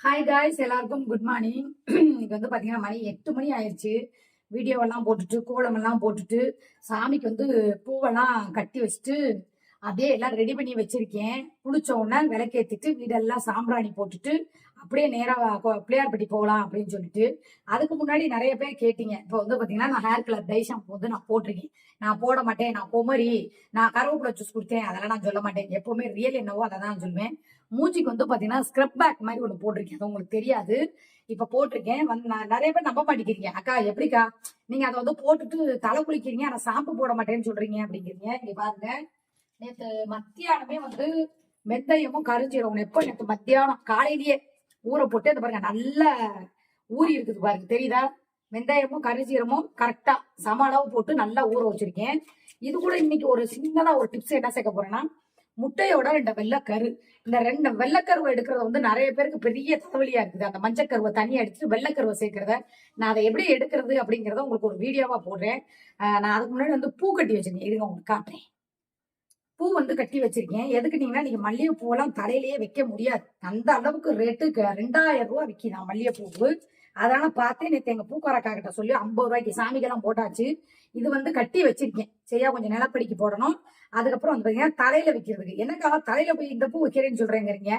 Hi guys எல்லாருக்கும் good morning இன்னைக்கு வந்து பார்த்தீங்கன்னா மணி எட்டு மணி ஆயிடுச்சு வீடியோவெல்லாம் போட்டுட்டு கோலமெல்லாம் போட்டுட்டு சாமிக்கு வந்து பூவெல்லாம் கட்டி வச்சுட்டு அப்படியே எல்லாம் ரெடி பண்ணி வச்சிருக்கேன். குளிச்ச உடனே விளக்கேத்திட்டு வீடெல்லாம் சாம்பிராணி போட்டுட்டு அப்படியே நேராக பிள்ளையார்பட்டி போகலாம் அப்படின்னு சொல்லிட்டு அதுக்கு முன்னாடி நிறைய பேர் கேட்டீங்க. இப்போ வந்து பார்த்தீங்கன்னா நான் ஹேர் கலர் டை ஷாம்பு வந்து நான் போட்டிருக்கேன். நான் போட மாட்டேன் நான் குமரி நான் கருவேப்பிலை ஜூஸ் கொடுத்தேன் அதெல்லாம் நான் சொல்ல மாட்டேன். எப்பவுமே ரியல் என்னவோ அதை தான் சொல்லுவேன் மூஞ்சிக்கு வந்து பார்த்தீங்கன்னா ஸ்க்ரப் பேக் மாதிரி ஒன்று போட்டிருக்கேன். அது உங்களுக்கு தெரியாது. இப்போ போட்டிருக்கேன். வந்து நான் நிறைய பேர் நம்ப மாட்டேங்கிறீங்க அக்கா எப்படிக்கா? நீங்க அதை வந்து போட்டுட்டு தலை குளிக்கிறீங்க ஆனால் ஷாம்பு போட மாட்டேன்னு சொல்றீங்க அப்படிங்கிறீங்க. இங்க பாருங்க. நேற்று மத்தியானமே வந்து மெத்தையமும் கரிஞ்சீரகம் எப்போ நேற்று மத்தியானம் காலையிலேயே ஊற போட்டு இந்த பாருங்க நல்லா ஊறி இருக்குது பாருங்க. தெரியுதா? வெந்தயமும் கரிசீரமும் கரெக்டா சம அளவு போட்டு நல்லா ஊற வச்சிருக்கேன். இது கூட இன்னைக்கு ஒரு சின்னதா ஒரு டிப்ஸ் என்ன சேர்க்க போறேன்னா முட்டையோட ரெண்டு வெள்ளைக்கரு. இந்த ரெண்டு வெள்ளைக்கருவை எடுக்கிறது வந்து நிறைய பேருக்கு பெரிய தலைவலியா இருக்குது. அந்த மஞ்சக்கருவை தனியா அடிச்சுட்டு வெள்ளக்கருவை சேர்க்கறத நான் அதை எப்படி எடுக்கிறது அப்படிங்கறத உங்களுக்கு ஒரு வீடியோவா போடுறேன். நான் அதுக்கு முன்னாடி வந்து பூ கட்டி வச்சிருக்கேன். இருங்க உங்களுக்கு காட்டுறேன். பூ வந்து கட்டி வச்சிருக்கேன். எதுக்குனீங்கன்னா நீங்க மல்லிகை தலையிலேயே வைக்க முடியாது. அந்த அளவுக்கு ரேட்டு ரெண்டாயிரம் ரூபா விற்கிதான் நான் பூவு அதனால பார்த்து நேற்று எங்க பூக்காரக்கா கிட்ட சொல்லி ஐம்பது ரூபாய்க்கு சாமிக்கெல்லாம் போட்டாச்சு. இது வந்து கட்டி வச்சிருக்கேன். சரியா கொஞ்சம் நிலப்படிக்கு போடணும். அதுக்கப்புறம் வந்து பாத்தீங்கன்னா தலையில வைக்கிறதுக்கு. எனக்காக தலையில போய் இந்த பூ வைக்கிறேன்னு சொல்றேங்கிறீங்க?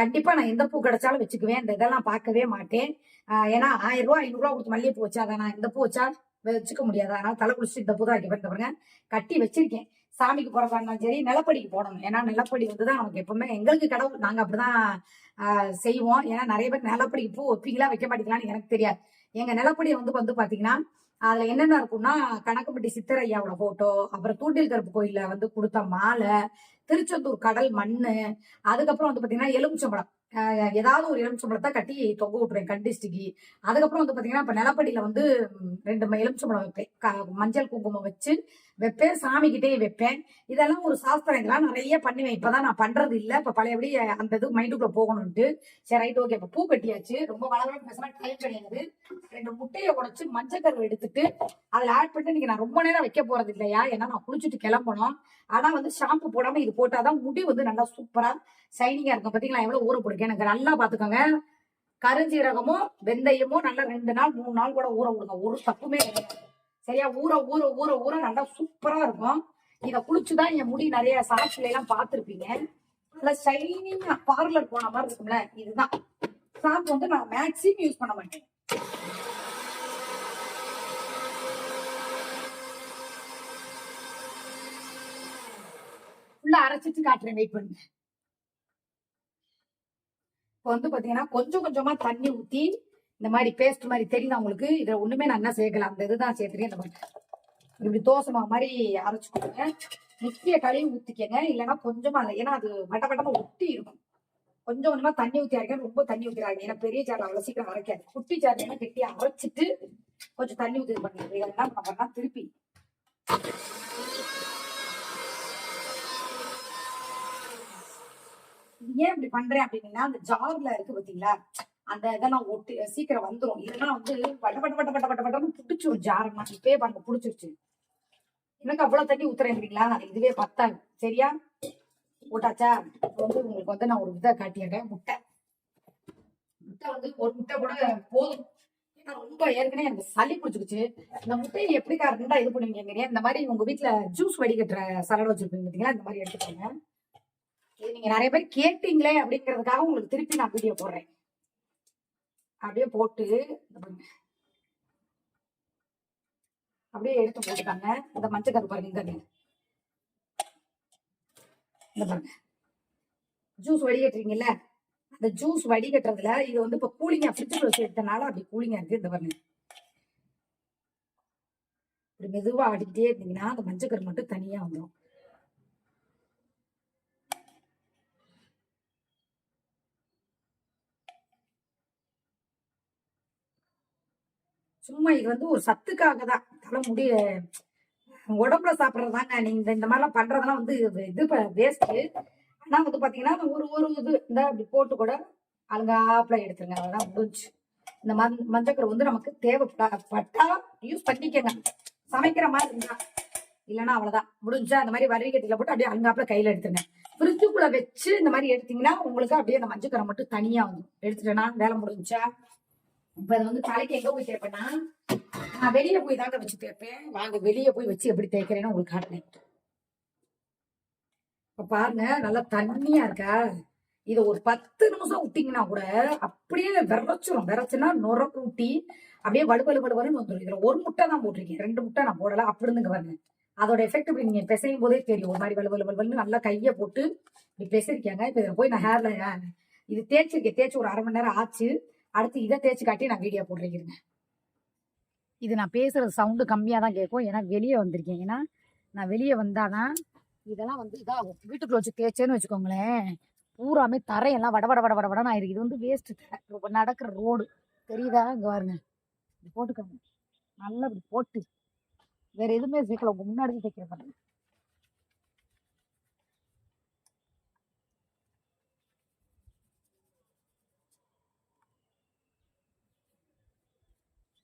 கண்டிப்பா நான் எந்த பூ கிடைச்சாலும் வச்சுக்குவேன். இந்த இதெல்லாம் பார்க்கவே மாட்டேன். ஏன்னா ஆயிரம் ரூபா ஐநூறு ரூபா கொடுத்து மல்லிகை பூ வச்சா அதை நான் இந்த பூ வச்சா வச்சுக்க முடியாது. அதனால தலை குளிச்சு இந்த பூ தான் வைக்க பாருங்க கட்டி வச்சிருக்கேன். சாமிக்கு போறதா இருந்தாலும் சரி நிலப்படிக்கு போடணும். ஏன்னா நிலப்படி வந்து தான் நமக்கு எப்பவுமே எங்களுக்கு கடவுள் நாங்க அப்படிதான் ஆஹ் செய்வோம். ஏன்னா நிறைய பேர் நிலப்படிக்கு பூ வைப்பீங்களா வைக்க மாட்டீங்களான்னு எனக்கு தெரியாது. எங்க நிலப்படி வந்து வந்து பாத்தீங்கன்னா அதுல என்னென்ன இருக்கும்னா கணக்கம்பட்டி சித்தரையாவோட போட்டோ அப்புறம் தூண்டில் கருப்பு கோயில்ல வந்து கொடுத்த மாலை திருச்செந்தூர் கடல் மண்ணு அதுக்கப்புறம் வந்து பாத்தீங்கன்னா எலுமிச்சம்பழம். ஏதாவது ஒரு எலுமிச்சம்பழத்தை கட்டி தொங்க விட்டுருவேன் கண்டிஸ்டிக்கு அதுக்கப்புறம் வந்து பாத்தீங்கன்னா இப்ப நிலப்படியில வந்து ரெண்டு எலுமிச்சம்பழம் வைப்பேன். மஞ்சள் குங்குமம் வச்சு வைப்பேன் சாமிக்கிட்டே வைப்பேன். இதெல்லாம் ஒரு சாஸ்திரம் இதெல்லாம் நிறைய பண்ணுவேன். இப்பதான் நான் பண்றது இல்ல. இப்ப பழையபடி அந்த இது மைண்டுக்குள்ள போகணும்ட்டு சரி ரைட் ஓகே. இப்ப பூ கட்டியாச்சு. ரொம்ப வளவள பேசினா டைம் கிடையாது. ரெண்டு முட்டையை உடைச்சு மஞ்சக்கரு எடுத்துட்டு அதுல ஆட் பண்ணிட்டு நீங்க நான் ரொம்ப நேரம் வைக்க போறது இல்லையா? ஏன்னா நான் குளிச்சுட்டு கிளம்பணும். ஆனா வந்து ஷாம்பு போடாம இது போட்டாதான் முடி வந்து நல்லா சூப்பரா ஷைனிங்கா இருக்கும். பாத்தீங்களா? எவ்வளவு ஊற பிடிக்கும் எனக்கு நல்லா பாத்துக்கோங்க. கருஞ்சீரகமும் வெந்தயமும் நல்லா ரெண்டு நாள் மூணு நாள் கூட ஊற விடுங்க. ஒரு தப்புமே கிடையாது. சரியா? ஊற ஊற ஊற ஊற நல்லா சூப்பரா இருக்கும். இதை குளிச்சுதான் என் முடி நிறைய சாட்சில எல்லாம் பார்த்திருப்பீங்க. நல்லா ஷைனிங்கா பார்லர் போன மாதிரி இருக்கும்ல இதுதான். ஷாம்பு வந்து நான் மேக்ஸிமம் யூஸ் பண்ண மாட்டேன். ஃபுல்லா அரைச்சிட்டு காட்டுறேன் வெயிட் பண்ணுங்க. இப்போ வந்து பாத்தீங்கன்னா கொஞ்சம் கொஞ்சமா தண்ணி ஊத்தி இந்த மாதிரி பேஸ்ட் மாதிரி தெரியுதா உங்களுக்கு? இதில் ஒன்றுமே நான் என்ன சேர்க்கல. அந்த இதுதான் சேர்த்துருக்கேன் இந்த மாதிரி. இப்படி தோசை மாவு மாதிரி அரைச்சி கொடுங்க. முக்கிய கழுவி ஊற்றிக்கங்க இல்லைன்னா கொஞ்சமாக இல்லை. ஏன்னா அது வட்ட வட்டமா ஒட்டி இருக்கும். கொஞ்சம் கொஞ்சமாக தண்ணி ஊத்தி அரைக்க ரொம்ப தண்ணி ஊற்றிடாங்க ஏன்னா பெரிய சார்ல அவ்வளோ சீக்கிரம் அரைக்காது. குட்டி சார்ல கெட்டி அரைச்சிட்டு கொஞ்சம் தண்ணி ஊற்றி பண்ணுங்க. இதெல்லாம் பண்ணலாம் திருப்பி. ஏன் இப்படி பண்றேன் அப்படின்னா அந்த ஜார்ல இருக்கு பாத்தீங்களா? அந்த இதெல்லாம் ஒட்டி சீக்கிரம் வந்துடும் இதெல்லாம் வந்து வட்ட வட்ட வட்ட வட்ட வட்ட வட்டன்னு பிடிச்சிரும் ஜாரமா இப்பயே பாருங்க புடிச்சிருச்சு. எனக்கு அவ்வளவு தண்ணி ஊத்துறேங்கிறீங்களா? இதுவே பத்தாது சரியா? போட்டாச்சா? இப்போ வந்து உங்களுக்கு வந்து நான் ஒரு இதை காட்டியிருக்கேன் முட்டை. முட்டை வந்து ஒரு முட்டை கூட போதும். ஏன்னா ரொம்ப ஏற்கனவே எனக்கு சளி பிடிச்சிருச்சு. இந்த முட்டையை எப்படிக்கா இருந்தா இது பண்ணுவீங்க இந்த மாதிரி உங்க வீட்டுல ஜூஸ் வடிகட்டுற சலடு வச்சிருப்பீங்க பாத்தீங்களா இந்த மாதிரி எடுத்துக்கோங்க. இது நீங்க நிறைய பேர் கேட்டீங்களே அப்படிங்கிறதுக்காக உங்களுக்கு திருப்பி நான் வீடியோ போடுறேன். அப்படியே போட்டு அப்படியே எடுத்து போட்டுட்டாங்க இந்த மஞ்சள் கரு பாருங்க இங்க இந்த பாருங்க. ஜூஸ் வடிகட்டுறீங்கல்ல? அந்த ஜூஸ் வடிகட்டுறதுல இது வந்து இப்ப கூலிங்கா ஃப்ரிட்ஜுக்குள்ள வச்சு எடுத்தனால அப்படி கூலிங்கா இருக்கு இந்த பாருங்க. இப்படி மெதுவா ஆடிக்கிட்டே இருந்தீங்கன்னா அந்த மஞ்சள் கரு மட்டும் தனியா வந்துடும் சும்மா இது வந்து ஒரு சத்துக்காக தான் தலை முடி உடம்புல சாப்பிட்றதாங்க. நீங்க இந்த- இந்த மாதிரிலாம் பண்றதெல்லாம் வந்து இது வேஸ்ட்டு ஆனால் வந்து பார்த்தீங்கன்னா ஒரு ஒரு இது இந்த அப்படி போட்டு கூட அலங்காப்பில் எடுத்துருங்க. அதெல்லாம் முடிஞ்சு. இந்த மண் மஞ்சக்கரை வந்து நமக்கு தேவைப்பட்டா யூஸ் பண்ணிக்கங்க. சமைக்கிற மாதிரி இருந்தா. இல்லைன்னா அவ்வளோதான் முடிஞ்சா அந்த மாதிரி வரிகட்டில போட்டு அப்படியே அலங்காப்புல கையில் எடுத்துருங்க. ஃப்ரிட்ஜுக்குள்ளே வச்சு இந்த மாதிரி எடுத்தீங்கன்னா உங்களுக்கு அப்படியே அந்த மஞ்சக்கரை மட்டும் தனியாக வந்துடும் எடுத்துட்டேன்னா வேலை முடிஞ்சா இப்ப அது வந்து தலைக்கு எங்க போய் தேய்ப்பேன்னா நான் வெளியே போய் தாங்க வச்சு தேய்ப்பேன் வாங்க வெளியே போய் வச்சு எப்படி தேய்க்கிறேன்னு உங்களுக்கு காட்டினேன் இப்ப பாருங்க நல்லா தண்ணியா இருக்கா? இதை ஒரு பத்து நிமிஷம் விட்டீங்கன்னா கூட அப்படியே விரைச்சிரும். விரைச்சுன்னா நுர கூட்டி அப்படியே வலுவலு வலுவலுன்னு வந்துடும் இதுல ஒரு முட்டை தான் போட்டிருக்கேன். ரெண்டு முட்டை நான் போடல. அப்படி இருந்துங்க பாருங்க. அதோட எஃபெக்ட் இப்படி நீங்க பிசையும் போதே தெரியும். ஒரு மாதிரி வலுவலு வலுவலுன்னு நல்லா கையை போட்டு இப்படி பிசைருக்காங்க இப்ப இதில் போய் நான் ஹேர்ல இது தேய்ச்சிருக்கேன். தேய்ச்சி ஒரு அரை மணி நேரம் ஆச்சு. அடுத்து இதை தேய்ச்சி காட்டி நான் வீடியோ போடுறேங்க இது நான் பேசுகிற சவுண்டு கம்மியாக தான் கேட்கும். ஏன்னா வெளியே வந்திருக்கேன். ஏன்னா நான் வெளியே வந்தாதான் இதெல்லாம் வந்து இதாகும். வீட்டுக்குள்ள வச்சு தேய்ச்சேன்னு வச்சுக்கோங்களேன். பூராமே தரையெல்லாம் வட வட வட வட வடன்னு ஆயிருக்கு. இது வந்து வேஸ்ட்டு நடக்கிற ரோடு தெரியுதா? இங்கே பாருங்க. போட்டுக்கோங்க. நல்லா இப்படி போட்டு. வேற எதுவுமே சேர்க்கல உங்க முன்னாடி தைக்கிற பாருங்க.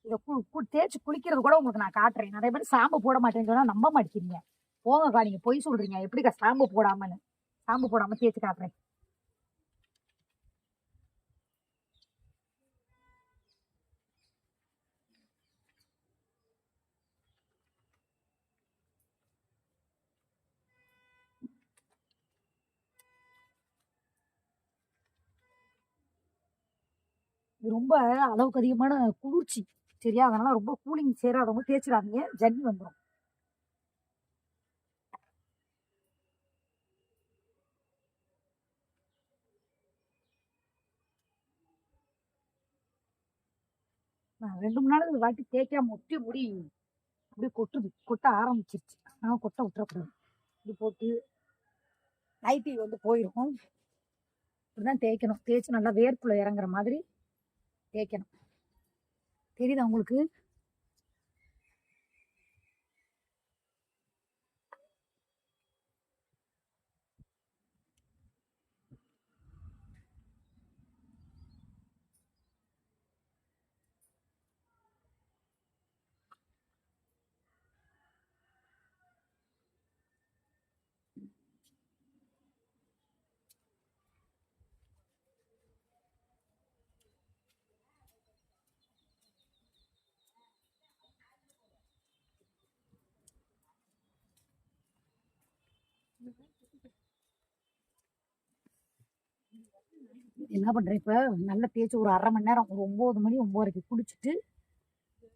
இதை கு தேய்ச்சி குளிக்கிறது கூட உங்களுக்கு நான் காட்டுறேன். நிறைய பேர் சாம்பு போட மாட்டேன்னு நம்ப மாட்டேங்கிறீங்க. போங்கக்கா நீங்க பொய் சொல்றீங்க. எப்படிக்கா சாம்பு போடாமன்னு? சாம்பு போடாம தேய்ச்சி காட்டுறேன். இது ரொம்ப அளவுக்கு அதிகமான குளிர்ச்சி. சரியா? அதனால ரொம்ப கூலிங் சேராதவங்க தேய்ச்சிடாதீங்க ஜன்னி வந்துடும் ரெண்டு மூணு நாள் வாட்டி தேய்க்காம ஒட்டி முடி அப்படியே கொட்டுது. கொட்ட ஆரம்பிச்சிருச்சு. ஆனால் கொட்ட விட்டுறக்கூடாது. இப்படி போட்டு நைட்டி வந்து போயிடும் இப்படிதான் தேய்க்கணும். தேய்ச்சி நல்லா வேர்க்குள்ள இறங்குற மாதிரி தேய்க்கணும். தெரியுதா உங்களுக்கு? என்ன பண்ணுறேன் இப்ப? நல்லா தேய்ச்சி ஒரு அரை மணி நேரம் ஒரு ஒன்பது மணி ஒன்பதரைக்கு குளிச்சுட்டு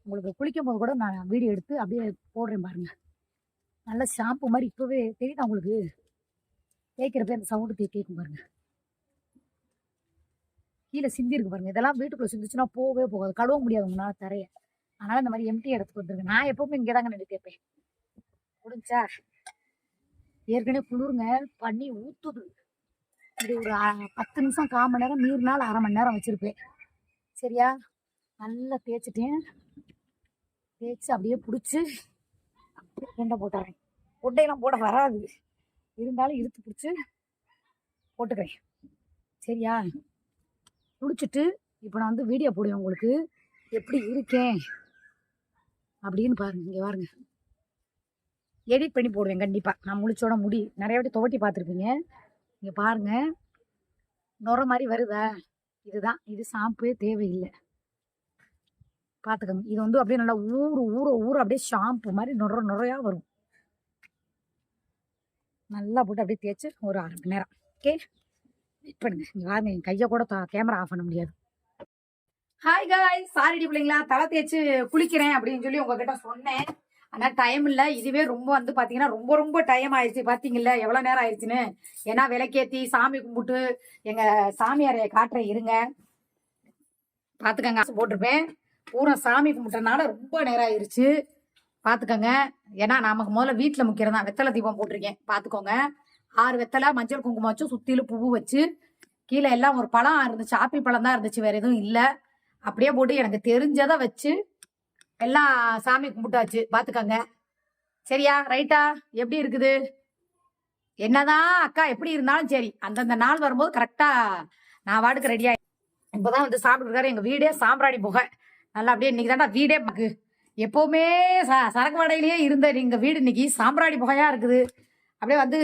உங்களுக்கு குளிக்கும் போது கூட நான் வீடியோ எடுத்து அப்படியே போடுறேன் பாருங்க. நல்ல ஷாம்பு மாதிரி இப்பவே தெரியுதா உங்களுக்கு? தேய்க்கிறப்ப அந்த சவுண்டு தே கேட்கும் பாருங்க. கீழே சிந்தி இருக்கு பாருங்க. இதெல்லாம் வீட்டுக்குள்ள சிந்திச்சுன்னா போகவே போகாது. கழுவ முடியாது உங்களால தரைய. அதனால இந்த மாதிரி எம்டி இடத்துக்கு வந்துருங்க. நான் எப்பவுமே இங்கே தாங்க நின்று கேட்பேன் முடிஞ்சா? ஏற்கனவே குளிருங்க. பண்ணி ஊத்துது. இப்படி ஒரு பத்து நிமிஷம் கால் மணி நேரம் மீறினால் அரை மணி நேரம் வச்சிருப்பேன். சரியா? நல்லா தேய்ச்சிட்டேன் தேய்ச்சி அப்படியே பிடிச்சி அப்படியே கொண்டை போட்டுறேன். கொண்டையெல்லாம் போட வராது. இருந்தாலும் இழுத்து பிடிச்சி போட்டுக்கிறேன். சரியா? பிடிச்சிட்டு இப்போ நான் வந்து வீடியோ போடுவேன் உங்களுக்கு. எப்படி இருக்கேன்? அப்படின்னு பாருங்க இங்கே பாருங்க. எடிட் பண்ணி போடுவேன் கண்டிப்பாக நான் முழிச்சோட முடி நிறைய வாட்டி துவட்டி பார்த்துருப்பீங்க. இங்கே பாருங்க. நுர மாதிரி வருதா? இதுதான். இது ஷாம்பே தேவையில்லை. பார்த்துக்கோங்க இது வந்து அப்படியே நல்லா ஊறு ஊற ஊற அப்படியே ஷாம்பு மாதிரி நுர நுறையா வரும். நல்லா போட்டு அப்படியே தேய்ச்சி ஒரு அரை மணி நேரம். ஓகே? வெயிட் பண்ணுங்க. இங்கே பாருங்க. என் கையை கூட கேமரா ஆஃப் பண்ண முடியாது. ஹாய் காய் சாரிடி பிள்ளைங்களா. தலை தேய்ச்சி குளிக்கிறேன் அப்படின்னு சொல்லி உங்ககிட்ட சொன்னேன். ஆனால் டைம் இல்லை. இதுவே ரொம்ப வந்து பார்த்தீங்கன்னா ரொம்ப ரொம்ப டைம் ஆயிடுச்சு. பார்த்தீங்கல்ல எவ்வளோ நேரம் ஆயிடுச்சுன்னு? ஏன்னா விளக்கேத்தி சாமி கும்பிட்டு எங்கள் சாமியாரைய காட்டுற இருங்க. பார்த்துக்கங்க போட்டிருப்பேன். பூரா சாமி கும்பிட்டனால ரொம்ப நேரம் ஆயிருச்சு. பார்த்துக்கோங்க ஏன்னா நமக்கு முதல்ல வீட்டில் முக்கியம் தான். வெத்தலை தீபம் போட்டிருக்கேன். பார்த்துக்கோங்க ஆறு வெத்தலை மஞ்சள் குங்குமம் வச்சு சுற்றிலும் பூ வச்சு கீழே எல்லாம் ஒரு பழம் இருந்துச்சு. ஆப்பிள் பழம் தான் இருந்துச்சு. வேற எதுவும் இல்லை. அப்படியே போட்டு எனக்கு தெரிஞ்சதை வச்சு எல்லாம் சாமி கும்பிட்டாச்சு. பார்த்துக்கோங்க சரியா? ரைட்டா எப்படி இருக்குது? என்னதான் அக்கா எப்படி இருந்தாலும் சரி. அந்தந்த நாள் வரும்போது கரெக்டாக நான் வாடுக்கு ரெடியா இப்போதான் வந்து சாப்பிட்டுருக்காரு எங்கள் வீடே சாம்பிராணி புகை. நல்லா அப்படியே இன்னைக்கு தாண்டா வீடே பக்கு. எப்போவுமே ச சரக்கு வடையிலேயே இருந்த எங்கள் வீடு இன்னைக்கு சாம்பிராணி புகையாக இருக்குது. அப்படியே வந்து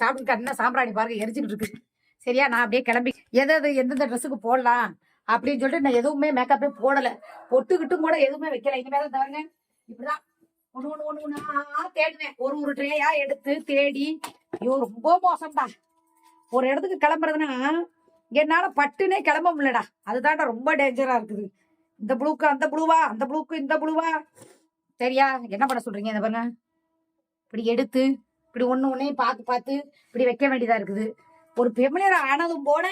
சாப்பிட்டு கட்டினா சாம்பிராணி பாருங்க எரிச்சுக்கிட்டு இருக்கு. சரியா? நான் அப்படியே கிளம்பி எதை எந்தெந்த ட்ரெஸ்ஸுக்கு போடலாம்? அப்படின்னு சொல்லிட்டு நான் எதுவுமே மேக்கப்பே போடலை. பொட்டுக்கிட்டும் கூட எதுவுமே வைக்கல. இனிமேல் தான் தவிர இப்படிதான். ஒன்று ஒன்று ஒன்று ஒண்ணா தேடுவேன். ஒரு ஒரு ட்ரேயா எடுத்து தேடி. ஐயோ ரொம்ப மோசம்டா. ஒரு இடத்துக்கு கிளம்புறதுன்னா என்னால பட்டுனே கிளம்ப முடியலடா. அதுதான்டா ரொம்ப டேஞ்சரா இருக்குது. இந்த ப்ளூக்கு அந்த ப்ளூவா அந்த ப்ளூக்கு இந்த ப்ளூவா சரியா? என்ன பண்ண சொல்றீங்க இந்த பாருங்க. இப்படி எடுத்து இப்படி ஒன்று ஒன்றையும் பார்த்து பார்த்து இப்படி வைக்க வேண்டியதா இருக்குது. ஒரு பெமிலியர் ஆனதும் போல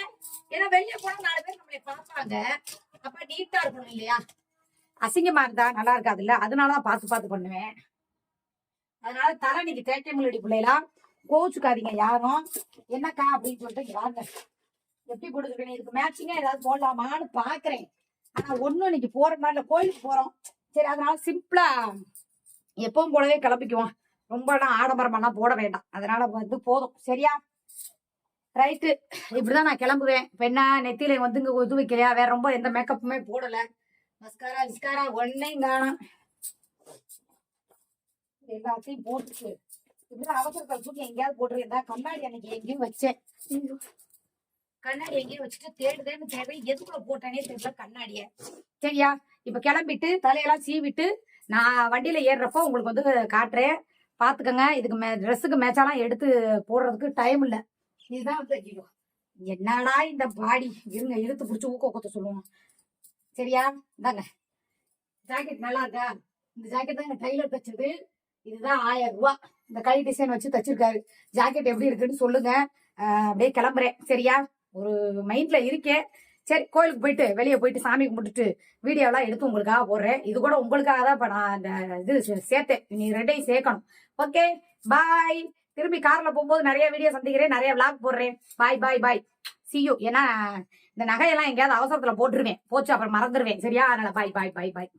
ஏன்னா வெளியே போனா நாலு பேர் நம்மளை பார்ப்பாங்க. அப்ப நீட்டா இருக்கணும் இல்லையா? அசிங்கமா இருந்தா நல்லா இருக்காதுல்ல? அதனாலதான் பார்த்து பார்த்து பண்ணுவேன். அதனால தலை நீங்க தேட்டை முள்ளடி பிள்ளைலாம் கோச்சுக்காதீங்க யாரும். என்னக்கா அப்படின்னு சொல்லிட்டு யாருங்க வாங்க. எப்படி கொடுத்துருக்கேன் இதுக்கு மேட்சிங்கா ஏதாவது போடலாமான்னு பாக்குறேன். ஆனா ஒண்ணும் இன்னைக்கு போற மாதிரி இல்ல கோயிலுக்கு போறோம். சரி அதனால சிம்பிளா எப்பவும் போலவே கிளம்பிக்குவோம். ரொம்பலாம் ஆடம்பரமெல்லாம் போட வேண்டாம். அதனால வந்து போதும். சரியா? ரைட்டு இப்படிதான் நான் கிளம்புவேன். பெண்ணா என்ன நெத்தியில வந்து இங்க இது வைக்கலையா வேற ரொம்ப எந்த மேக்கப்புமே போடல. மஸ்காரா விஸ்காரா ஒன்னையும் காணும். எல்லாத்தையும் போட்டுச்சு இப்படிதான் அவசரத்தை தூக்கி எங்கேயாவது போட்டுருந்தா கண்ணாடி அன்னைக்கு எங்கேயும் வச்சேன். கண்ணாடி எங்கேயும் வச்சுட்டு தேடுதேன்னு தேவை. எதுக்குள்ள போட்டேனே தெரியல கண்ணாடிய. சரியா? இப்ப கிளம்பிட்டு தலையெல்லாம் சீவிட்டு நான் வண்டியில ஏறுறப்போ உங்களுக்கு வந்து காட்டுறேன். பாத்துக்கங்க. இதுக்கு மே ட்ரெஸ்ஸுக்கு மேட்சாலாம் எடுத்து போடுறதுக்கு டைம் இல்லை. இதுதான் வந்து ஐயோ, என்னடா இந்த பாடி? இருங்க இழுத்து பிடிச்சி ஊக்க ஊக்கத்தை சொல்லுவோம். சரியா? இந்தாங்க. ஜாக்கெட் நல்லா இருக்கா? இந்த ஜாக்கெட் தான் எங்க டைலர் தச்சது. இதுதான் ஆயிரம் ரூபா. இந்த கை டிசைன் வச்சு தச்சிருக்காரு. ஜாக்கெட் எப்படி இருக்குன்னு சொல்லுங்க. அப்படியே கிளம்புறேன். சரியா? ஒரு மைண்ட்ல இருக்கேன். சரி கோயிலுக்கு போயிட்டு வெளியே போயிட்டு சாமி கும்பிட்டுட்டு வீடியோலாம் எடுத்து உங்களுக்காக போடுறேன். இது கூட உங்களுக்காக தான் இப்போ நான் இந்த இது சேர்த்தேன். நீ ரெண்டையும் சேர்க்கணும். ஓகே பாய் திரும்பி கார்ல போகும்போது நிறைய வீடியோ சந்திக்கிறேன் நிறைய விளாக் போடுறேன். பாய் பாய் பாய் சியூ ஏன்னா இந்த நகையெல்லாம் எங்கேயாவது அவசரத்துல போட்டுருவேன். போச்சு அப்புறம் மறந்துடுவேன் சரியா? அதனால பாய் பாய் பாய் பாய்